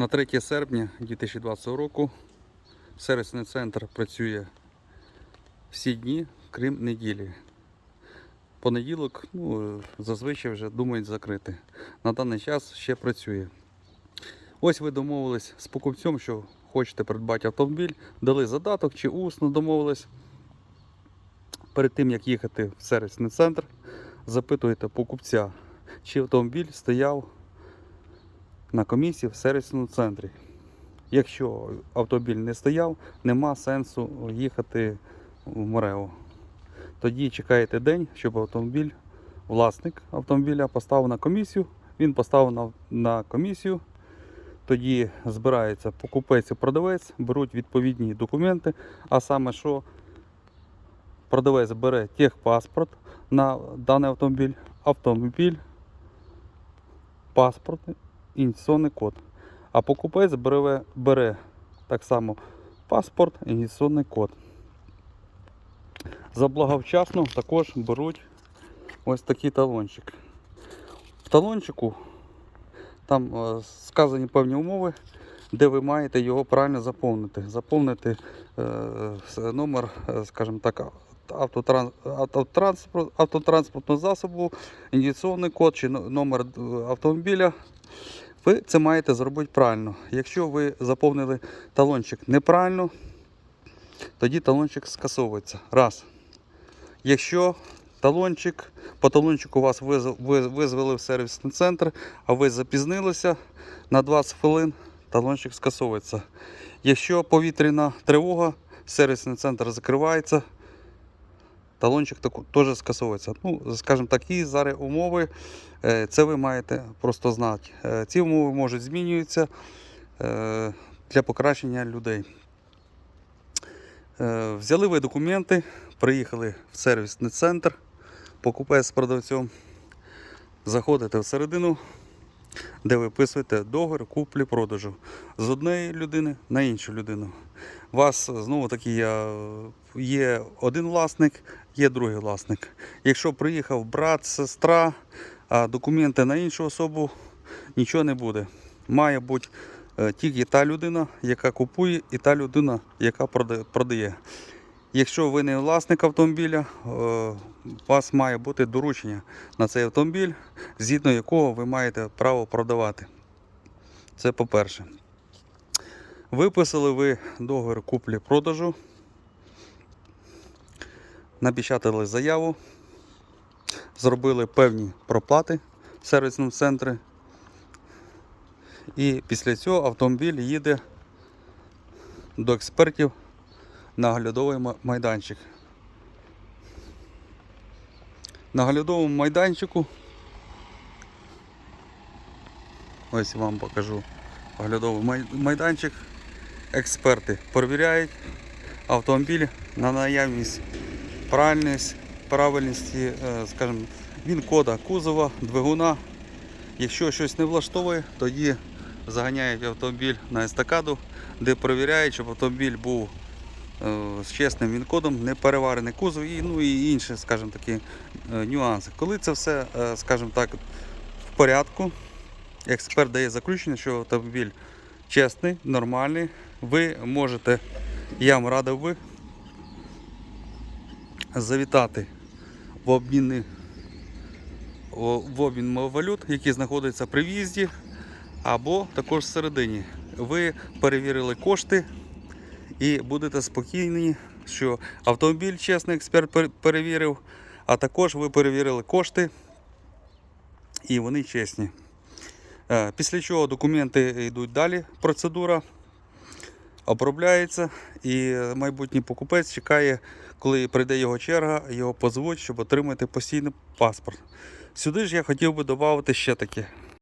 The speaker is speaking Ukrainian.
На 3 серпня 2020 року сервісний центр працює всі дні, крім неділі. Понеділок ну, зазвичай вже думають закрити. На даний час ще працює. Ось ви домовились з покупцем, що хочете придбати автомобіль, дали задаток чи усно домовились. Перед тим як їхати в сервісний центр, запитуєте покупця, чи автомобіль стояв на комісії в сервісному центрі. Якщо автомобіль не стояв, нема сенсу їхати в Морео. Тоді чекаєте день, щоб автомобіль, власник автомобіля поставив на комісію. Він поставив на, на комісію. Тоді збирається покупець і продавець, беруть відповідні документи, а саме що продавець бере техпаспорт на даний автомобіль, автомобіль, паспорт, ініційний код. А покупець бере, бере так само паспорт, ініційний код. Заблаговчасно також беруть ось такий талончик. В талончику там е, сказані певні умови, де ви маєте його правильно заповнити. Заповнити е, номер, е, скажімо так, автотранспорт, автотранспортного засобу, індикаційний код чи номер е, автомобіля. Ви це маєте зробити правильно. Якщо ви заповнили талончик неправильно, тоді талончик скасовується. Раз. Якщо талончик, по талончику вас виз- визвали в сервісний центр, а ви запізнилися на 20 хвилин, талончик скасовується. Якщо повітряна тривога, сервісний центр закривається, талончик теж скасовується. Ну, скажімо, такі зараз умови, е, це ви маєте просто знати. Е, Ці умови можуть змінюватися е, для покращення людей. Взяли ви документи, приїхали в сервісний центр, покупець з продавцем, заходите всередину, де ви виписуєте договір куплі-продажу з однієї людини на іншу людину. Вас знову таки є, є один власник, є другий власник. Якщо приїхав брат, сестра, а документи на іншу особу, нічого не буде. Має бути е, тільки та людина, яка купує, і та людина, яка продає. Якщо ви не власник автомобіля, е, у вас має бути доручення на цей автомобіль, згідно якого ви маєте право продавати. Це по-перше. Виписали ви договір куплі-продажу, напечатали заяву, зробили певні проплати в сервісному центрі. І після цього автомобіль їде до експертів на оглядовий майданчик. На оглядовому майданчику. Ось вам покажу оглядовий майданчик. Експерти перевіряють автомобіль на наявність правильність, правильності, е, скажімо, він кода кузова, двигуна. Якщо щось не влаштовує, тоді заганяють автомобіль на естакаду, де перевіряють, щоб автомобіль був е, з чесним він-кодом, не переварений кузов і, ну, і інші, скажімо такі, е, нюанси. Коли це все, скажімо так, в порядку, експерт дає заключення, що автомобіль чесний, нормальний, ви можете, я вам радив би, завітати в обмінний в обмін валют, який знаходиться при в'їзді, або також всередині. Ви перевірили кошти і будете спокійні, що автомобіль чесний експерт перевірив, а також ви перевірили кошти і вони чесні. Е, Після чого документи йдуть далі, процедура обробляється і майбутній покупець чекає, коли прийде його черга, його позвуть, щоб отримати постійний паспорт. Сюди ж я хотів би додати ще таке.